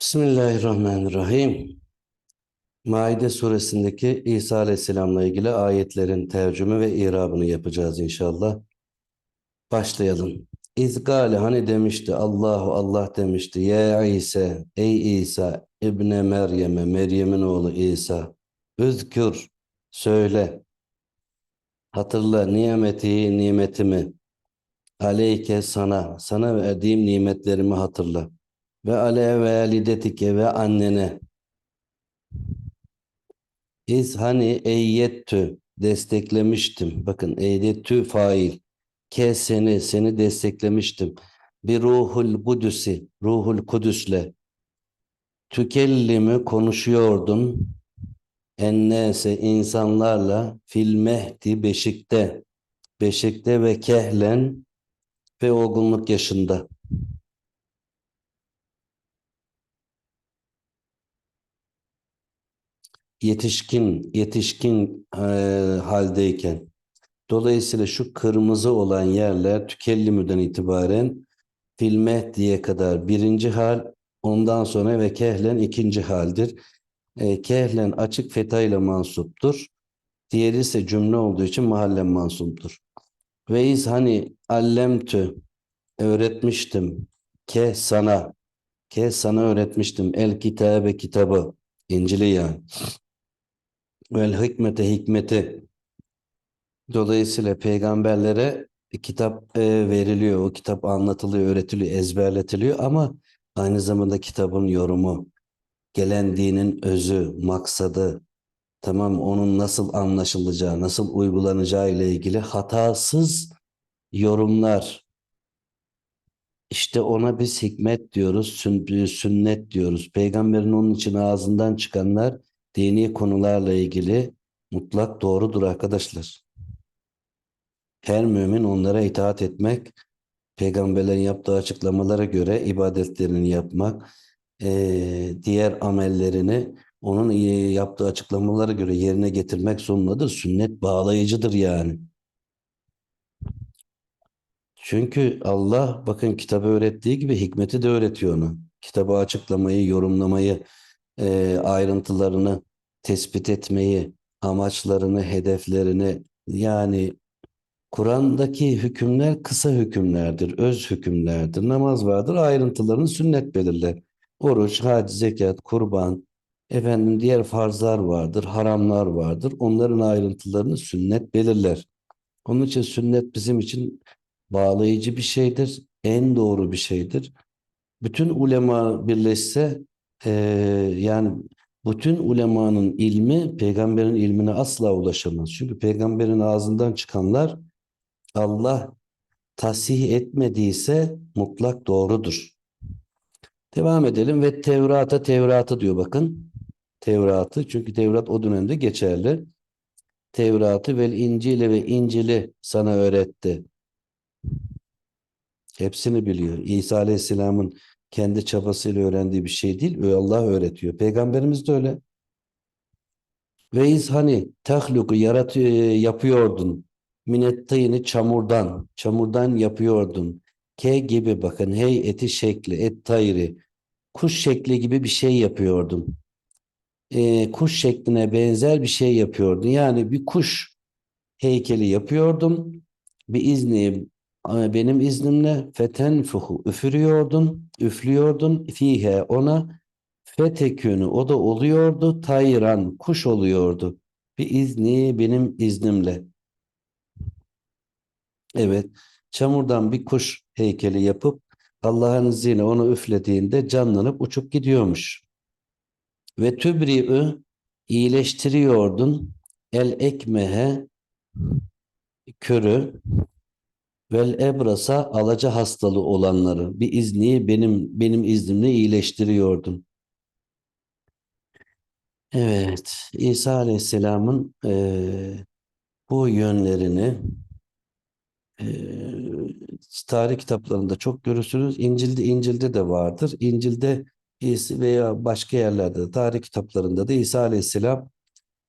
Bismillahirrahmanirrahim. Maide suresindeki İsa Aleyhisselam'la ilgili ayetlerin tercüme ve irabını yapacağız inşallah. Başlayalım. İzgale hani demişti Allahu Allah demişti. Ya İsa ey İsa İbne Meryem'e Meryem'in oğlu İsa. Üzkür söyle. Hatırla nimeti nimetimi. Aleyke sana sana verdiğim nimetlerimi hatırla ve ale validetike ve annene İz hani eyyettü desteklemiştim. Bakın eyyettü fail. Ke seni seni desteklemiştim. Bir ruhul kudüsi ruhul kudüsle tükellimi konuşuyordun ennese insanlarla fil mehdi beşikte beşikte ve kehlen ve olgunluk yaşında. Yetişkin yetişkin e, haldeyken dolayısıyla şu kırmızı olan yerler tükellimüden itibaren filme diye kadar birinci hal ondan sonra ve kehlen ikinci haldir. E, kehlen açık fetayla mansuptur. Diğeri ise cümle olduğu için mahallen mansuptur. Ve iz hani allemtü öğretmiştim ke sana ke sana öğretmiştim el kitabe kitabı İncil'i yani vel hikmete hikmeti dolayısıyla peygamberlere kitap e, veriliyor, o kitap anlatılıyor, öğretiliyor, ezberletiliyor ama aynı zamanda kitabın yorumu, gelen dinin özü, maksadı, tamam onun nasıl anlaşılacağı, nasıl uygulanacağı ile ilgili hatasız yorumlar. İşte ona biz hikmet diyoruz, sünnet diyoruz. Peygamberin onun için ağzından çıkanlar dini konularla ilgili mutlak doğrudur arkadaşlar. Her mümin onlara itaat etmek, peygamberlerin yaptığı açıklamalara göre ibadetlerini yapmak, diğer amellerini onun yaptığı açıklamalara göre yerine getirmek zorundadır. Sünnet bağlayıcıdır yani. Çünkü Allah bakın kitabı öğrettiği gibi hikmeti de öğretiyor onu. Kitabı açıklamayı, yorumlamayı, e, ayrıntılarını tespit etmeyi, amaçlarını, hedeflerini yani Kur'an'daki hükümler kısa hükümlerdir, öz hükümlerdir. Namaz vardır, ayrıntılarını sünnet belirler. Oruç, hac, zekat, kurban, efendim diğer farzlar vardır, haramlar vardır. Onların ayrıntılarını sünnet belirler. Onun için sünnet bizim için bağlayıcı bir şeydir, en doğru bir şeydir. Bütün ulema birleşse e, yani bütün ulemanın ilmi peygamberin ilmine asla ulaşamaz. Çünkü peygamberin ağzından çıkanlar Allah tasih etmediyse mutlak doğrudur. Devam edelim ve Tevrat'a Tevrat'ı diyor bakın. Tevrat'ı çünkü Tevrat o dönemde geçerli. Tevrat'ı ve İncil'i ve İncil'i sana öğretti. Hepsini biliyor. İsa Aleyhisselam'ın kendi çabasıyla öğrendiği bir şey değil. Allah öğretiyor. Peygamberimiz de öyle. Veyiz hani tahluku yarat yapıyordun. Minettayını çamurdan, çamurdan yapıyordun. K gibi bakın hey eti şekli, et tayri. Kuş şekli gibi bir şey yapıyordun. Ee, kuş şekline benzer bir şey yapıyordun. Yani bir kuş heykeli yapıyordum. Bir izni benim iznimle fetenfuhu üfürüyordun, üflüyordun fihe ona fetekünü o da oluyordu tayran kuş oluyordu. Bir izni benim iznimle. Evet çamurdan bir kuş heykeli yapıp Allah'ın izniyle onu üflediğinde canlanıp uçup gidiyormuş. Ve tübri'ü iyileştiriyordun el ekmehe körü vel ebrasa alaca hastalığı olanları bir izni benim benim iznimle iyileştiriyordun. Evet, İsa Aleyhisselam'ın e, bu yönlerini e, tarih kitaplarında çok görürsünüz. İncil'de İncil'de de vardır. İncil'de veya başka yerlerde de tarih kitaplarında da İsa Aleyhisselam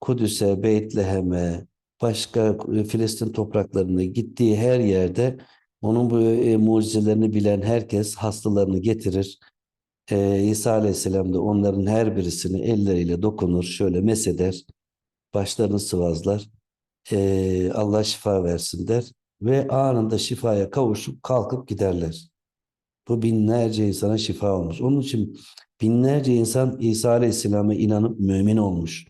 Kudüs'e, Beytlehem'e, başka e, Filistin topraklarına gittiği her yerde onun bu e, mucizelerini bilen herkes hastalarını getirir. Ee, İsa Aleyhisselam da onların her birisini elleriyle dokunur, şöyle meseder, başlarını sıvazlar. Ee, Allah şifa versin der ve anında şifaya kavuşup kalkıp giderler. Bu binlerce insana şifa olmuş. Onun için binlerce insan İsa Aleyhisselam'a inanıp mümin olmuş.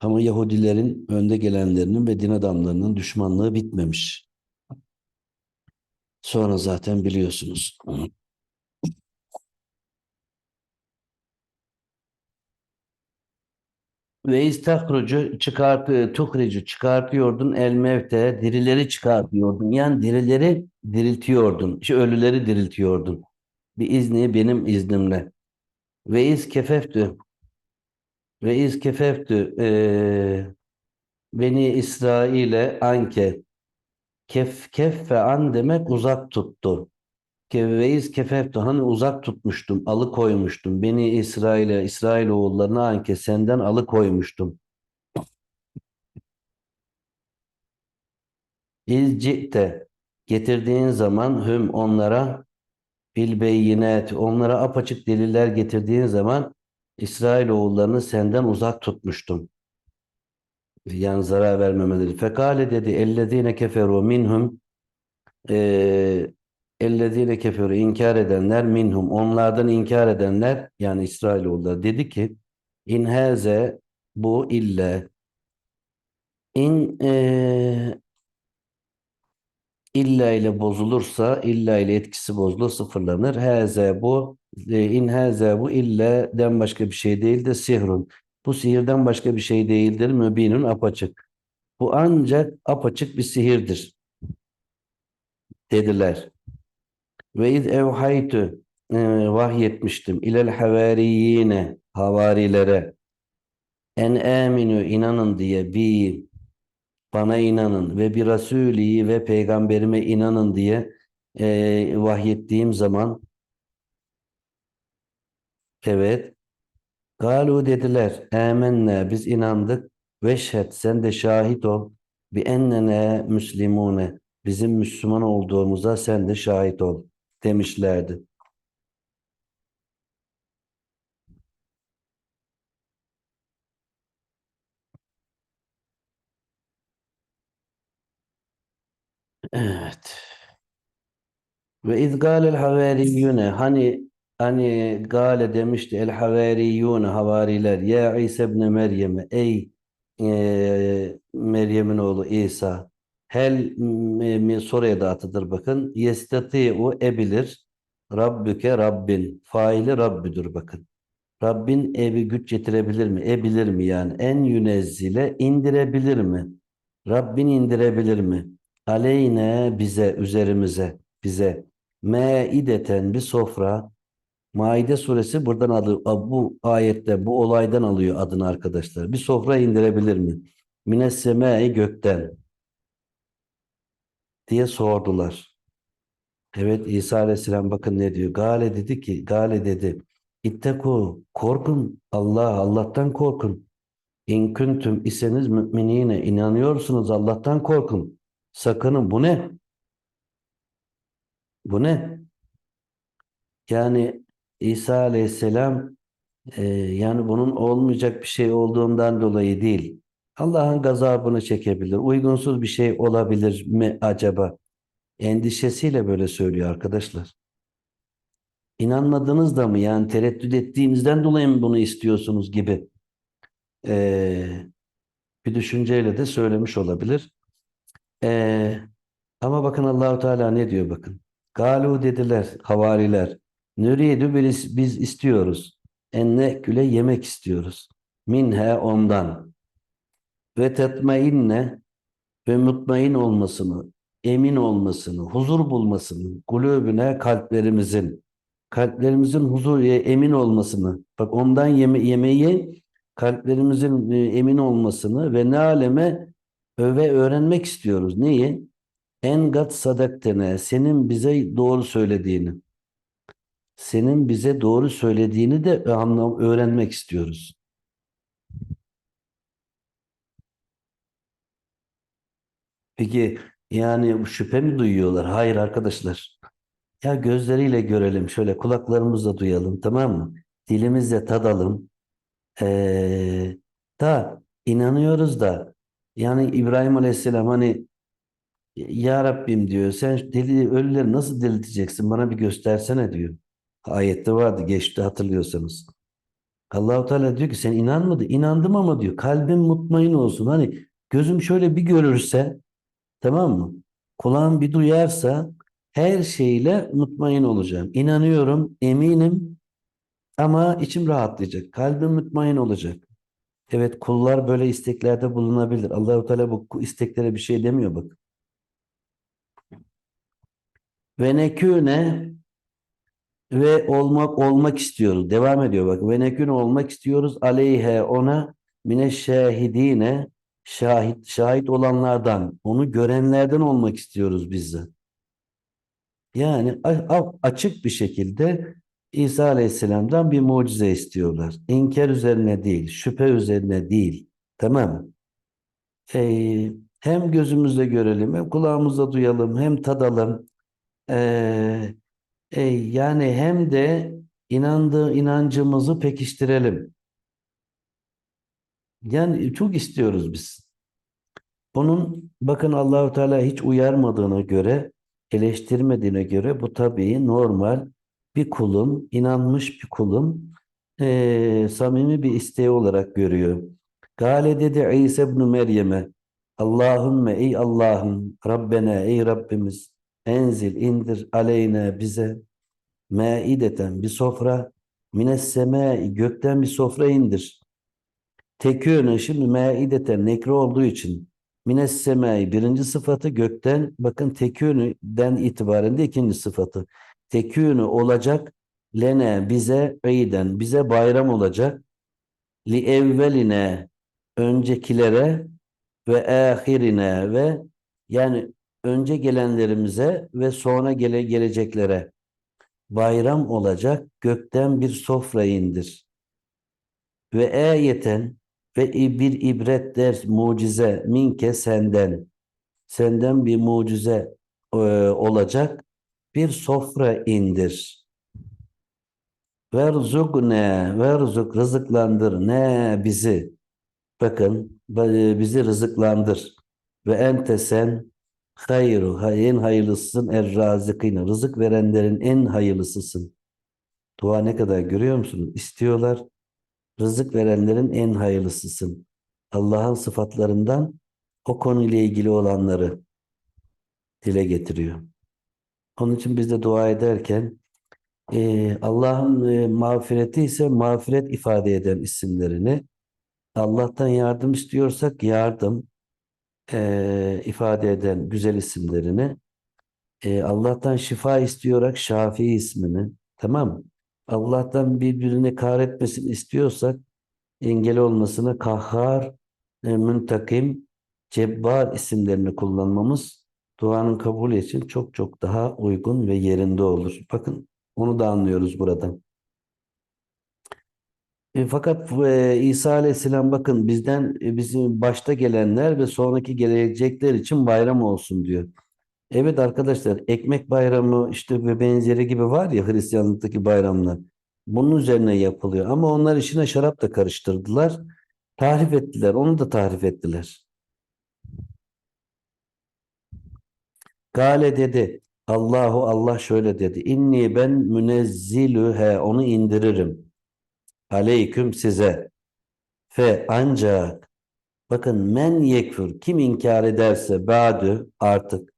Ama Yahudilerin önde gelenlerinin ve din adamlarının düşmanlığı bitmemiş. Sonra zaten biliyorsunuz. Ve istakrucu çıkartı, tuhricu çıkartıyordun el mevte, dirileri çıkartıyordun. Yani dirileri diriltiyordun. İşte ölüleri diriltiyordun. Bir izni benim iznimle. Ve iz kefeftü ve iz kefeftü eee Beni İsrail'e anke kef kef ve an demek uzak tuttu. Kevveyiz kefeftu hani uzak tutmuştum, alıkoymuştum. Beni İsrail'e, İsrail oğullarına anke senden alıkoymuştum. İzci'te getirdiğin zaman hüm onlara bil beyinet onlara apaçık deliller getirdiğin zaman İsrail oğullarını senden uzak tutmuştum. Yani zarar vermemeleri. Fekale dedi ellezine keferu minhum eee ellezine keferu inkar edenler minhum onlardan inkar edenler yani İsrailoğulları dedi ki in haze bu ille in eee illa ile bozulursa illa ile etkisi bozulur sıfırlanır. Haze bu e, in haze bu illeden başka bir şey değil de sihrun. Bu sihirden başka bir şey değildir. Mübinun apaçık. Bu ancak apaçık bir sihirdir dediler. Ve iz evhaytü e, vahyetmiştim ilel havariyine havarilere en aminu inanın diye bir bana inanın ve bir Resulü ve peygamberime inanın diye e, vahyettiğim zaman evet galu dediler amennâ biz inandık ve şhed sen de şahit ol bi ennene müslimune bizim Müslüman olduğumuza sen de şahit ol demişlerdi. Evet. Ve iz gâlel havariyyune hani hani gâle demişti el havariyyune havariler ya İsa ibn Meryem'e ey e, Meryem'in oğlu İsa hel mi soruya da atıdır bakın yestati'u ebilir Rabbüke Rabbin faili Rabbüdür bakın. Rabbin evi güç getirebilir mi? Ebilir mi yani? En yünezzile indirebilir mi? Rabbin indirebilir mi? Aleyne bize, üzerimize, bize meideten bir sofra. Maide suresi buradan alıyor. Bu ayette bu olaydan alıyor adını arkadaşlar. Bir sofra indirebilir mi? Mines semai gökten diye sordular. Evet İsa Aleyhisselam bakın ne diyor. Gale dedi ki, Gale dedi. İtteku, korkun. Allah, Allah'tan korkun. İn kuntum iseniz müminine inanıyorsunuz Allah'tan korkun. Sakının bu ne? Bu ne? Yani İsa Aleyhisselam e, yani bunun olmayacak bir şey olduğundan dolayı değil. Allah'ın gazabını çekebilir. Uygunsuz bir şey olabilir mi acaba? Endişesiyle böyle söylüyor arkadaşlar. İnanmadınız da mı? Yani tereddüt ettiğinizden dolayı mı bunu istiyorsunuz gibi e, bir düşünceyle de söylemiş olabilir. E, ama bakın Allahu Teala ne diyor bakın. Galu dediler havariler. Nuriyedu biz, biz istiyoruz. Enne küle yemek istiyoruz. Minhe ondan. Ve tetmeinne ve mutmain olmasını, emin olmasını, huzur bulmasını, kulübüne kalplerimizin, kalplerimizin huzur emin olmasını, bak ondan yeme yemeği kalplerimizin e, emin olmasını ve ne aleme ve öğrenmek istiyoruz. Neyi? En gat sadaktene, senin bize doğru söylediğini. Senin bize doğru söylediğini de öğrenmek istiyoruz. Peki yani şüphe mi duyuyorlar? Hayır arkadaşlar. Ya gözleriyle görelim, şöyle kulaklarımızla duyalım, tamam mı? Dilimizle tadalım. Ee, da inanıyoruz da yani İbrahim Aleyhisselam hani Ya Rabbim diyor sen deli, ölüleri nasıl dirilteceksin bana bir göstersene diyor. Ayette vardı geçti hatırlıyorsanız. Allahu Teala diyor ki sen inanmadı. İnandım ama diyor kalbim mutmain olsun. Hani gözüm şöyle bir görürse tamam mı? Kulağım bir duyarsa her şeyle mutmain olacağım. İnanıyorum, eminim ama içim rahatlayacak. Kalbim mutmain olacak. Evet kullar böyle isteklerde bulunabilir. Allahu Teala bu isteklere bir şey demiyor bak. Ve nekûne ve olmak olmak istiyoruz. Devam ediyor bak. Ve nekûne olmak istiyoruz. Aleyhe ona mine şahidine şahit şahit olanlardan, onu görenlerden olmak istiyoruz biz de. Yani açık bir şekilde İsa Aleyhisselam'dan bir mucize istiyorlar. İnkar üzerine değil, şüphe üzerine değil. Tamam mı? Ee, hem gözümüzle görelim, hem kulağımızla duyalım, hem tadalım. Ee, e, yani hem de inandığı inancımızı pekiştirelim. Yani çok istiyoruz biz. Bunun bakın Allahu Teala hiç uyarmadığına göre, eleştirmediğine göre bu tabii normal bir kulun, inanmış bir kulun eee, samimi bir isteği olarak görüyor. Gale dedi İsa ibn Meryem'e Allahümme ey Allah'ım Rabbena ey Rabbimiz enzil indir aleyna bize maideten bir sofra mines semai gökten bir sofra indir. Tekûne şimdi maideten nekre olduğu için mines semai birinci sıfatı gökten bakın tekûnüden itibaren de ikinci sıfatı. Tekûnü olacak lene bize iyiden bize bayram olacak. Li evveline öncekilere ve ahirine ve yani önce gelenlerimize ve sonra gele geleceklere bayram olacak gökten bir sofra indir. Ve ayeten ve bir ibret ders mucize minke senden. Senden bir mucize e, olacak bir sofra indir. Verzukne, verzuk rızıklandır ne bizi. Bakın e, bizi rızıklandır. Ve ente sen hayru, en hayırlısısın er razıkine. Rızık verenlerin en hayırlısısın. Dua ne kadar görüyor musunuz? İstiyorlar. Rızık verenlerin en hayırlısısın. Allah'ın sıfatlarından o konuyla ilgili olanları dile getiriyor. Onun için biz de dua ederken e, Allah'ın e, mağfireti ise mağfiret ifade eden isimlerini Allah'tan yardım istiyorsak yardım e, ifade eden güzel isimlerini e, Allah'tan şifa istiyorak Şafii ismini tamam? Allah'tan birbirini kahretmesini istiyorsak engel olmasını Kahhar, e, Müntakim, Cebbar isimlerini kullanmamız duanın kabulü için çok çok daha uygun ve yerinde olur. Bakın onu da anlıyoruz buradan. E, fakat e, İsa Aleyhisselam bakın bizden e, bizim başta gelenler ve sonraki gelecekler için bayram olsun diyor. Evet arkadaşlar ekmek bayramı işte ve benzeri gibi var ya Hristiyanlıktaki bayramlar. Bunun üzerine yapılıyor ama onlar işine şarap da karıştırdılar. Tahrif ettiler. Onu da tahrif ettiler. Gale dedi. Allahu Allah şöyle dedi. İnni ben münezzilühe onu indiririm. Aleyküm size. Fe ancak bakın men yekfur kim inkar ederse ba'dü artık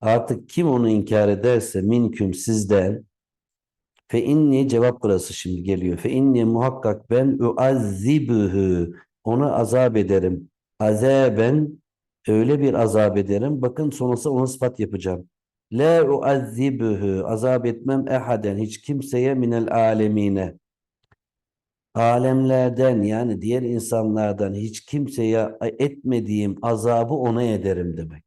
artık kim onu inkar ederse minküm sizden fe inni cevap burası şimdi geliyor. Fe inni muhakkak ben uazzibühü onu azap ederim. Azaben öyle bir azap ederim. Bakın sonrası ona sıfat yapacağım. La uazzibühü azap etmem ehaden hiç kimseye minel alemine alemlerden yani diğer insanlardan hiç kimseye etmediğim azabı ona ederim demek.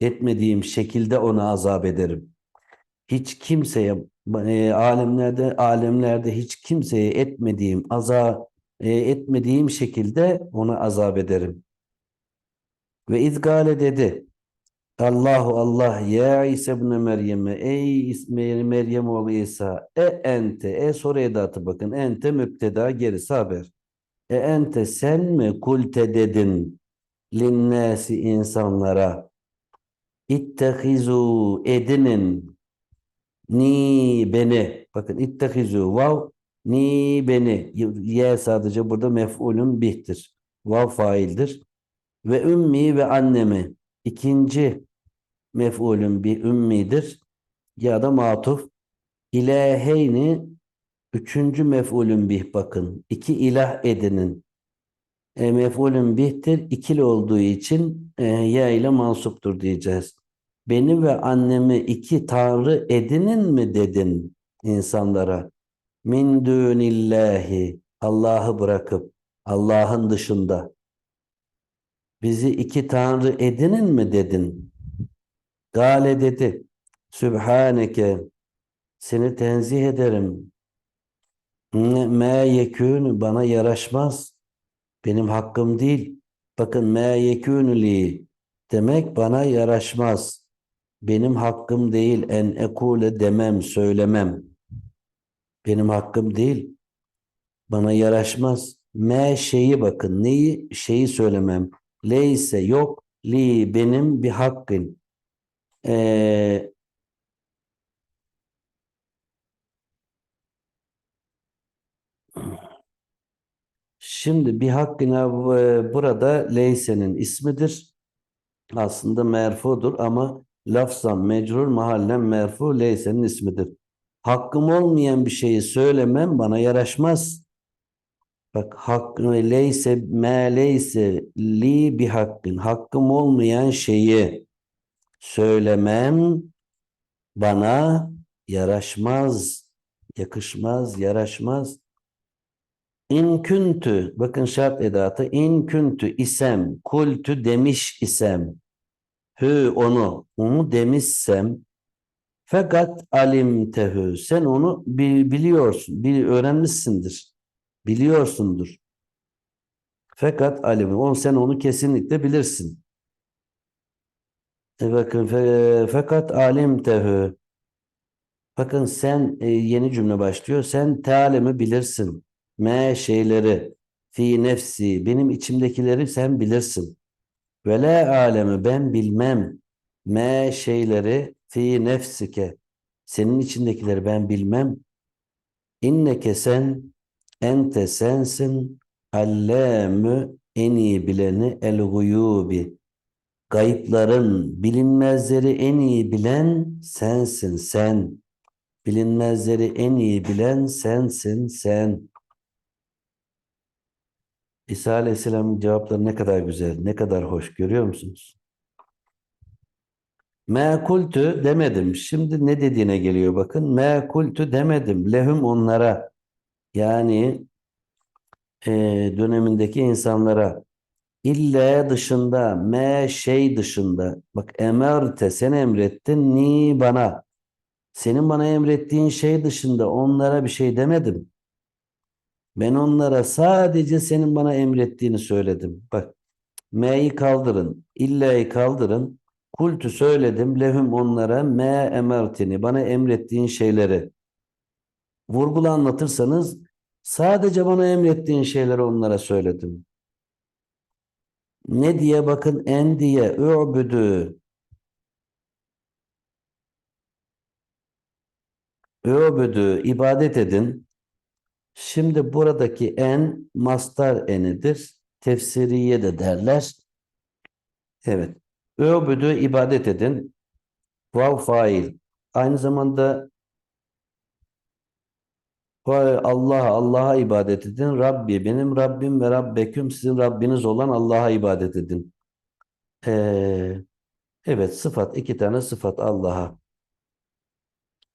Etmediğim şekilde ona azap ederim. Hiç kimseye e, alemlerde alemlerde hiç kimseye etmediğim azap e, etmediğim şekilde ona azap ederim. Ve izgale dedi. Allahu Allah ya İsa ibn Meryem'e ey Meryem oğlu İsa e ente e soru edatı bakın ente müpteda gerisi haber. E ente sen mi kulte dedin linnâsi insanlara? İttehizu edinin ni beni. Bakın ittehizu vav ni beni. Ye sadece burada mef'ulün bihtir. Vav faildir. Ve ümmi ve annemi. İkinci mef'ulün bir ümmidir ya da matuf ilaheyni üçüncü mef'ulün bih bakın iki ilah edinin e, mef'ulün bihtir ikili olduğu için e, ya ile mansuptur diyeceğiz. Beni ve annemi iki tanrı edinin mi dedin insanlara? Min dunillahi Allah'ı bırakıp Allah'ın dışında bizi iki tanrı edinin mi dedin? Gale dedi. Sübhaneke seni tenzih ederim. Me yekûnü bana yaraşmaz. Benim hakkım değil. Bakın me yekûnü demek bana yaraşmaz. Benim hakkım değil en ekule demem, söylemem. Benim hakkım değil. Bana yaraşmaz. Me şeyi bakın. Neyi? Şeyi söylemem. Leyse yok. Li benim bir hakkın. Ee, şimdi bir hakkına e, burada leysenin ismidir. Aslında merfudur ama lafzan mecrur mahallen merfu leysenin ismidir. Hakkım olmayan bir şeyi söylemem bana yaraşmaz. Bak hak leyse me leyse li bir hakkın. Hakkım olmayan şeyi söylemem bana yaraşmaz, yakışmaz, yaraşmaz. İn küntü, bakın şart edatı, in küntü isem, kultü demiş isem, hü onu, onu demişsem, fakat alimtehü, sen onu bi- biliyorsun, bil, öğrenmişsindir, biliyorsundur. Fakat alim, on sen onu kesinlikle bilirsin. E bakın, fe, fakat alimtehü, Bakın sen e, yeni cümle başlıyor. Sen tealemi bilirsin. Me şeyleri fi nefsi benim içimdekileri sen bilirsin. Ve la alemi ben bilmem. Me şeyleri fi nefsike senin içindekileri ben bilmem. İnneke sen ente sensin allamü en iyi bileni el guyubi. Gayıpların bilinmezleri en iyi bilen sensin sen. Bilinmezleri en iyi bilen sensin sen. İsa Aleyhisselam'ın cevapları ne kadar güzel, ne kadar hoş görüyor musunuz? Mekultü demedim. Şimdi ne dediğine geliyor bakın. Mekultü demedim. Lehum onlara yani e, dönemindeki insanlara illa dışında me şey dışında bak emerte sen emrettin ni bana senin bana emrettiğin şey dışında onlara bir şey demedim. Ben onlara sadece senin bana emrettiğini söyledim. Bak, me'yi kaldırın, illa'yı kaldırın. Kultu söyledim, lehum onlara me emertini, bana emrettiğin şeyleri. Vurgulu anlatırsanız sadece bana emrettiğin şeyleri onlara söyledim. Ne diye bakın en diye ü'büdü Ü'büdü ibadet edin. Şimdi buradaki en mastar enidir. Tefsiriye de derler. Evet. Ü'büdü ibadet edin. Vav fail. Aynı zamanda Allah Allah'a ibadet edin. Rabbi benim Rabbim ve Rabbeküm sizin Rabbiniz olan Allah'a ibadet edin. Ee, evet sıfat iki tane sıfat Allah'a.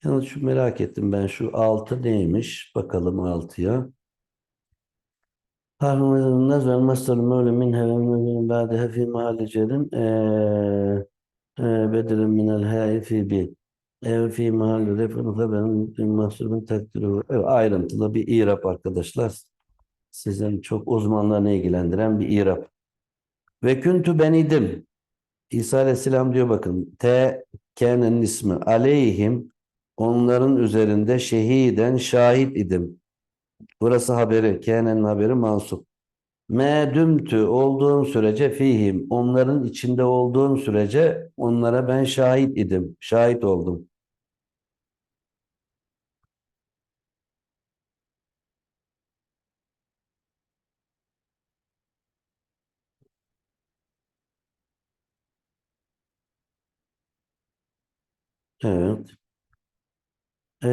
Yalnız şu merak ettim ben şu altı neymiş? Bakalım altıya. Harfımızın nazar mastarım öyle min hevemün ba'dehe fi mahalli cerin bedelin minel ha'i fi bi ev fi mahalli refin haberin mahsurun takdiri evet, ayrıntılı bir irap arkadaşlar. Sizin çok uzmanlarını ilgilendiren bir irap. Ve küntü ben idim. İsa Aleyhisselam diyor bakın te kenenin ismi aleyhim onların üzerinde şehiden şahit idim. Burası haberi. Kenenin haberi mansup. Me dümtü olduğum sürece fihim onların içinde olduğum sürece onlara ben şahit idim. Şahit oldum. Evet. Ee,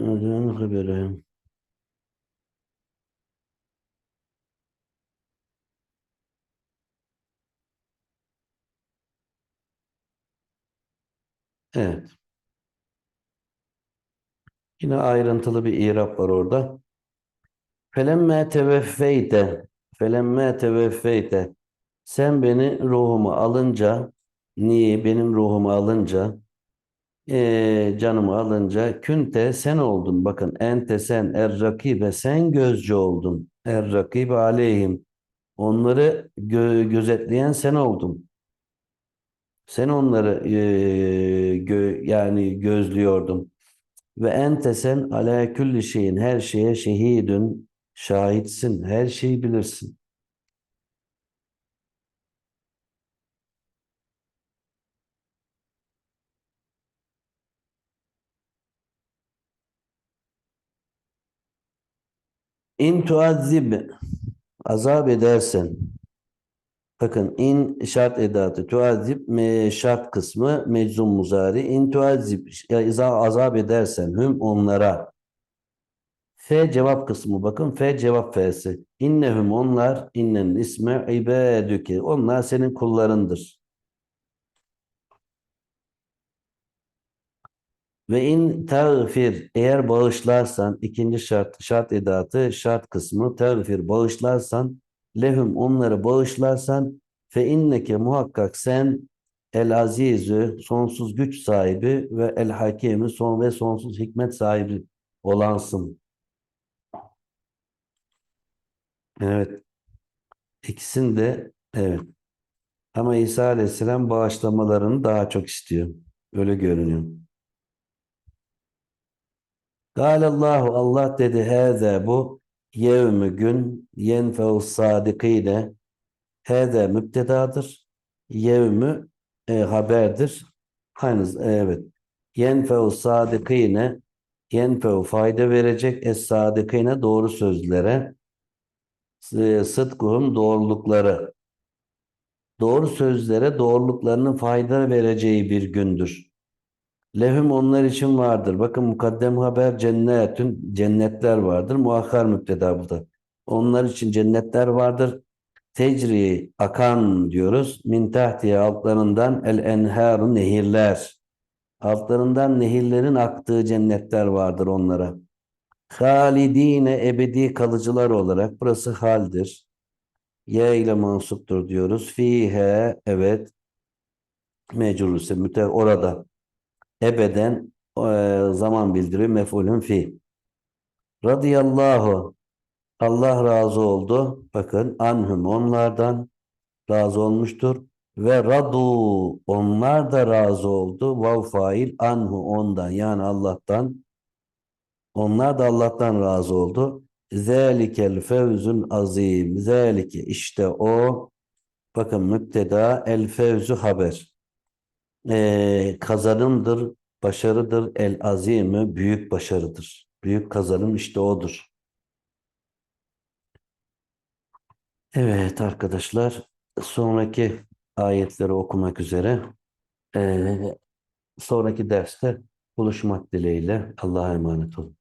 onların haberi. Evet. Yine ayrıntılı bir irap var orada. Felemme teveffeyte felemme teveffeyte sen beni ruhumu alınca niye benim ruhumu alınca eee, canımı alınca künte sen oldun. Bakın ente sen er rakibe sen gözcü oldun. Er rakibe aleyhim. Onları gö- gözetleyen sen oldun. Sen onları eee, gö- yani gözlüyordun. Ve ente sen ala külli şeyin her şeye şehidün şahitsin. Her şeyi bilirsin. İn tuazzib azap edersen bakın in şart edatı tuazzib me şart kısmı meczum muzari in tuazzib iza azap edersen hüm onlara F cevap kısmı bakın F cevap F'si. İnnehum onlar innenin ismi ibadüke. Onlar senin kullarındır. Ve in tağfir eğer bağışlarsan ikinci şart şart edatı şart kısmı tağfir bağışlarsan lehum onları bağışlarsan fe inneke muhakkak sen el azizü sonsuz güç sahibi ve el hakimi son ve sonsuz hikmet sahibi olansın. Evet. İkisini de evet. Ama İsa Aleyhisselam bağışlamalarını daha çok istiyor. Öyle görünüyor. Allahu Allah dedi hâze bu yevmü gün yenfe'u sadikine hâze müptedadır. Yevmü e, haberdir. Aynı evet. Yenfe'u sadikine yenfe'u fayda verecek es sadikine doğru sözlere e, sıdkuhum doğrulukları doğru sözlere doğruluklarının fayda vereceği bir gündür. Lehum onlar için vardır. Bakın mukaddem haber cennetün cennetler vardır. Muakkar müpteda burada. Onlar için cennetler vardır. Tecri akan diyoruz. Min tahtiye altlarından el enharun nehirler. Altlarından nehirlerin aktığı cennetler vardır onlara. Halidine ebedi kalıcılar olarak burası haldir. Y ile mansuptur diyoruz. Fihe evet mecrurse müte orada ebeden e, zaman bildiriyor mef'ulün fi. Radıyallahu Allah razı oldu. Bakın anhum onlardan razı olmuştur. Ve radu onlar da razı oldu. Vav fail anhu ondan yani Allah'tan. Onlar da Allah'tan razı oldu. Zelikel fevzun azim. Zelike işte o bakın müpteda el fevzu haber. Ee, kazanımdır, başarıdır. El azimi büyük başarıdır. Büyük kazanım işte odur. Evet arkadaşlar sonraki ayetleri okumak üzere ee, sonraki derste buluşmak dileğiyle Allah'a emanet olun.